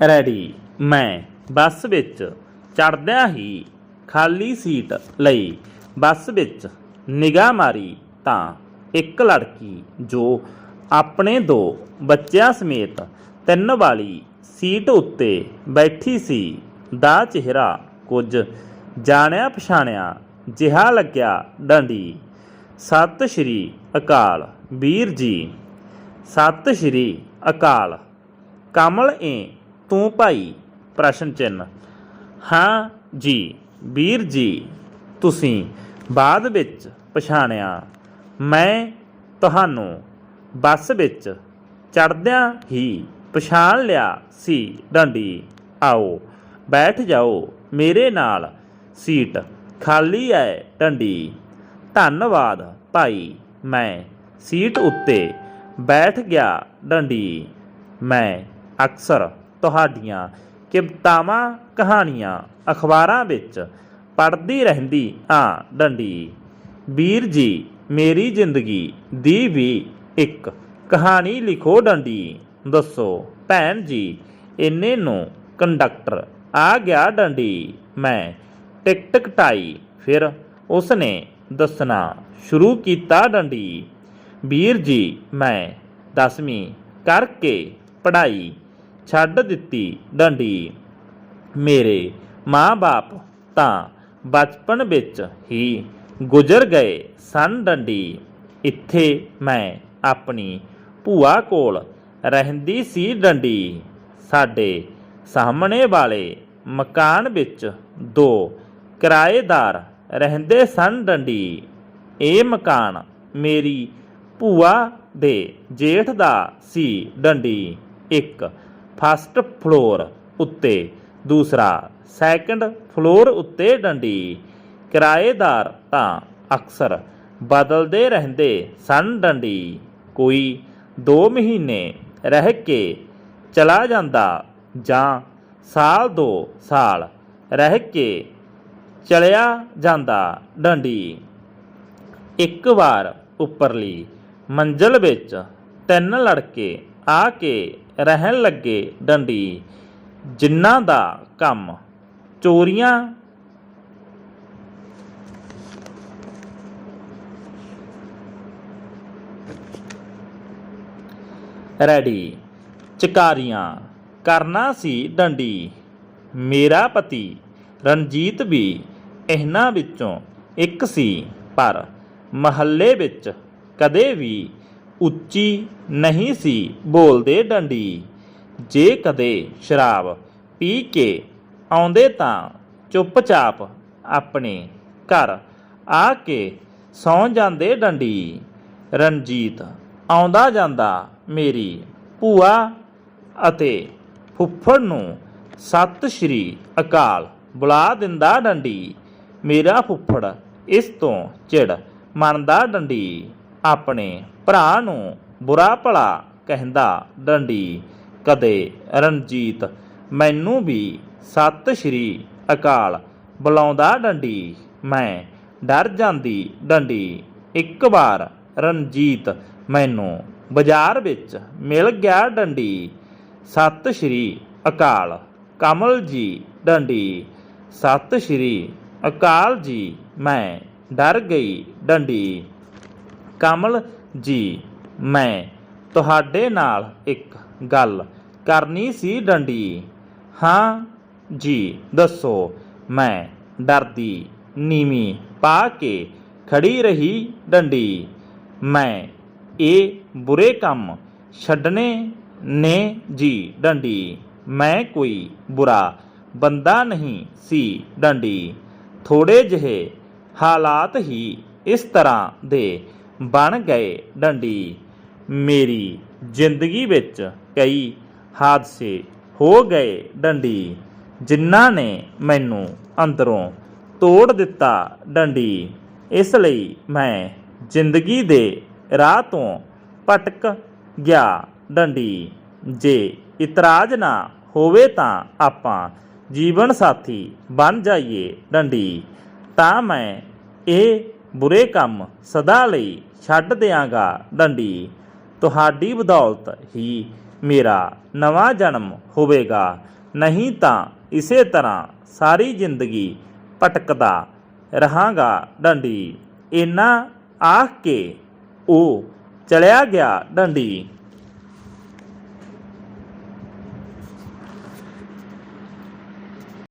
Ready. ਮੈਂ ਬੱਸ ਵਿੱਚ ਚੜਦਿਆਂ ਹੀ ਖਾਲੀ ਸੀਟ ਲਈ ਬੱਸ ਵਿੱਚ ਨਿਗਾਹ ਮਾਰੀ ਤਾਂ ਇੱਕ ਲੜਕੀ ਜੋ ਆਪਣੇ ਦੋ ਬੱਚਿਆਂ ਸਮੇਤ ਤਿੰਨ ਵਾਲੀ ਸੀਟ ਉੱਤੇ ਬੈਠੀ ਸੀ ਦਾ ਚਿਹਰਾ ਕੁਝ ਜਾਣਿਆ ਪਛਾਣਿਆ ਜਿਹਾ ਲੱਗਿਆ ਡੰਡੀ। ਸਤਿ ਸ਼੍ਰੀ ਅਕਾਲ ਵੀਰ ਜੀ। ਸਤਿ ਸ਼੍ਰੀ ਅਕਾਲ। ਕਮਲ ਏ ਤੂੰ ਭਾਈ, ਪ੍ਰਸ਼ਨ ਚਿੰਨ ਹਾਂ ਜੀ, ਵੀਰ ਜੀ, ਤੁਸੀਂ ਬਾਅਦ ਵਿੱਚ ਪਛਾਣਿਆ। ਮੈਂ ਤੁਹਾਨੂੰ ਬੱਸ ਵਿੱਚ ਚੜਦਿਆਂ ਹੀ ਪਛਾਣ ਲਿਆ ਸੀ, ਡੰਡੀ। ਆਓ, ਬੈਠ ਜਾਓ, ਮੇਰੇ ਨਾਲ ਸੀਟ ਖਾਲੀ ਹੈ ਡੰਡੀ। ਧੰਨਵਾਦ ਭਾਈ, ਮੈਂ ਸੀਟ ਉੱਤੇ ਬੈਠ ਗਿਆ, ਡੰਡੀ। ਮੈਂ ਅਕਸਰ ਤੁਹਾਡੀਆਂ ਕਿਤਾਬਾਂ ਕਹਾਣੀਆਂ ਅਖਬਾਰਾਂ ਵਿੱਚ ਪੜ੍ਹਦੀ ਰਹਿੰਦੀ ਆ ਡੰਡੀ। ਵੀਰ ਜੀ, ਮੇਰੀ ਜ਼ਿੰਦਗੀ ਦੀ ਵੀ ਇੱਕ ਕਹਾਣੀ ਲਿਖੋ ਡੰਡੀ। ਦੱਸੋ, ਭੈਣ ਜੀ, ਇੰਨੇ ਨੂੰ ਕੰਡਕਟਰ ਆ ਗਿਆ ਡੰਡੀ। ਮੈਂ ਟਿਕਟ ਕਟਾਈ, ਫਿਰ ਉਸਨੇ ਦੱਸਣਾ ਸ਼ੁਰੂ ਕੀਤਾ ਡੰਡੀ। ਵੀਰ ਜੀ, ਮੈਂ ਦਸਵੀਂ ਕਰਕੇ ਪੜ੍ਹਾਈ ਛੱਡ ਦਿੱਤੀ ਡੰਡੀ। ਮੇਰੇ ਮਾਂ-ਬਾਪ ਤਾਂ ਬਚਪਨ ਵਿੱਚ ਹੀ ਗੁਜ਼ਰ ਗਏ ਸਨ ਡੰਡੀ। ਇੱਥੇ ਮੈਂ ਆਪਣੀ ਭੂਆ ਕੋਲ ਰਹਿੰਦੀ ਸੀ ਡੰਡੀ। ਸਾਡੇ ਸਾਹਮਣੇ ਵਾਲੇ ਮਕਾਨ ਵਿੱਚ ਦੋ ਕਿਰਾਏਦਾਰ ਰਹਿੰਦੇ ਸਨ ਡੰਡੀ। ਇਹ ਮਕਾਨ ਮੇਰੀ ਭੂਆ ਦੇ ਜੇਠ ਦਾ ਸੀ ਡੰਡੀ। ਇੱਕ ਫਸਟ ਫਲੋਰ ਉੱਤੇ, ਦੂਸਰਾ ਸੈਕੰਡ ਫਲੋਰ ਉੱਤੇ ਡੰਡੀ। ਕਿਰਾਏਦਾਰ ਤਾਂ ਅਕਸਰ ਬਦਲਦੇ ਰਹਿੰਦੇ ਸਨ ਡੰਡੀ। ਕੋਈ 2 ਮਹੀਨੇ ਰਹਿ ਕੇ ਚਲਾ ਜਾਂਦਾ ਜਾਂ ਸਾਲ 2 ਸਾਲ ਰਹਿ ਕੇ ਚਲਿਆ ਜਾਂਦਾ ਡੰਡੀ। ਇੱਕ ਵਾਰ ਉੱਪਰਲੀ ਮੰਜ਼ਲ ਵਿੱਚ ਤਿੰਨ ਲੜਕੇ ਆ ਕੇ ਰਹਿਣ ਲੱਗੇ ਡੰਡੀ ਜਿਨ੍ਹਾਂ ਦਾ ਕੰਮ ਚੋਰੀਆਂ ਰੈਡੀ, ਚਕਾਰੀਆਂ ਕਰਨਾ ਸੀ ਡੰਡੀ। ਮੇਰਾ ਪਤੀ ਰਣਜੀਤ ਵੀ ਇਹਨਾਂ ਵਿੱਚੋਂ ਇੱਕ ਸੀ, ਪਰ ਮਹੱਲੇ ਵਿੱਚ ਕਦੇ ਵੀ ਉੱਚੀ ਨਹੀਂ ਸੀ ਬੋਲਦੇ ਡੰਡੀ। ਜੇ ਕਦੇ ਸ਼ਰਾਬ ਪੀ ਕੇ ਆਉਂਦੇ ਤਾਂ ਚੁੱਪਚਾਪ ਆਪਣੇ ਘਰ ਆ ਕੇ ਸੌਂ ਜਾਂਦੇ ਡੰਡੀ। ਰਣਜੀਤ ਆਉਂਦਾ ਜਾਂਦਾ ਮੇਰੀ ਭੂਆ ਅਤੇ ਫੁੱਫੜ ਨੂੰ ਸਤਿ ਸ਼੍ਰੀ ਅਕਾਲ ਬੁਲਾ ਦਿੰਦਾ ਡੰਡੀ। ਮੇਰਾ ਫੁੱਫੜ ਇਸ ਤੋਂ ਚਿੜ ਮੰਨਦਾ ਡੰਡੀ। ਆਪਣੇ ਭਰਾ ਨੂੰ ਬੁਰਾ ਭਲਾ ਕਹਿੰਦਾ, ਡੰਡੀ, ਕਦੇ ਰਣਜੀਤ, ਮੈਨੂੰ ਵੀ ਸਤਿ ਸ਼੍ਰੀ ਅਕਾਲ ਬੁਲਾਉਂਦਾ ਡੰਡੀ। ਮੈਂ ਡਰ ਜਾਂਦੀ, ਡੰਡੀ, ਇੱਕ ਵਾਰ ਰਣਜੀਤ ਮੈਨੂੰ ਬਾਜ਼ਾਰ ਵਿੱਚ ਮਿਲ ਗਿਆ ਡੰਡੀ। ਸਤਿ ਸ਼੍ਰੀ ਅਕਾਲ ਕਮਲ ਜੀ, ਡੰਡੀ, ਸਤਿ ਸ਼੍ਰੀ ਅਕਾਲ ਜੀ, ਮੈਂ ਡਰ ਗਈ ਡੰਡੀ। ਕਮਲ ਜੀ, ਮੈਂ ਤੁਹਾਡੇ ਨਾਲ ਇੱਕ ਗੱਲ ਕਰਨੀ ਸੀ ਡੰਡੀ। ਹਾਂ ਜੀ, ਦੱਸੋ, ਮੈਂ ਡਰਦੀ ਨੀਵੀਂ ਪਾ ਕੇ ਖੜੀ ਰਹੀ ਡੰਡੀ। ਮੈਂ ਇਹ ਬੁਰੇ ਕੰਮ ਛੱਡਣੇ ਨੇ ਜੀ ਡੰਡੀ। ਮੈਂ ਕੋਈ ਬੁਰਾ ਬੰਦਾ ਨਹੀਂ ਸੀ ਡੰਡੀ। ਥੋੜੇ ਜਿਹੇ ਹਾਲਾਤ ਹੀ ਇਸ ਤਰ੍ਹਾਂ ਦੇ ਬਣ ਗਏ ਡੰਡੀ। ਮੇਰੀ ਜ਼ਿੰਦਗੀ ਵਿੱਚ ਕਈ ਹਾਦਸੇ ਹੋ ਗਏ ਡੰਡੀ, ਜਿਨ੍ਹਾਂ ਨੇ ਮੈਨੂੰ ਅੰਦਰੋਂ ਤੋੜ ਦਿੱਤਾ ਡੰਡੀ। ਇਸ ਲਈ ਮੈਂ ਜ਼ਿੰਦਗੀ ਦੇ ਰਾਹ ਤੋਂ ਭਟਕ ਗਿਆ ਡੰਡੀ। ਜੇ ਇਤਰਾਜ਼ ਨਾ ਹੋਵੇ ਤਾਂ ਆਪਾਂ ਜੀਵਨ ਸਾਥੀ ਬਣ ਜਾਈਏ ਡੰਡੀ। ਤਾਂ ਮੈਂ ਇਹ ਬੁਰੇ ਕੰਮ ਸਦਾ ਲਈ ਛੱਡ ਦਿਆਂਗਾ ਡੰਡੀ। ਤੁਹਾਡੀ ਬਦੌਲਤ ਹੀ ਮੇਰਾ ਨਵਾਂ ਜਨਮ ਹੋਵੇਗਾ। ਨਹੀਂ ਤਾਂ ਇਸੇ ਤਰ੍ਹਾਂ ਸਾਰੀ ਜ਼ਿੰਦਗੀ ਭਟਕਦਾ ਰਹਾਂਗਾ ਡੰਡੀ। ਇੰਨਾ ਆਖ ਕੇ ਉਹ ਚਲਿਆ ਗਿਆ ਡੰਡੀ।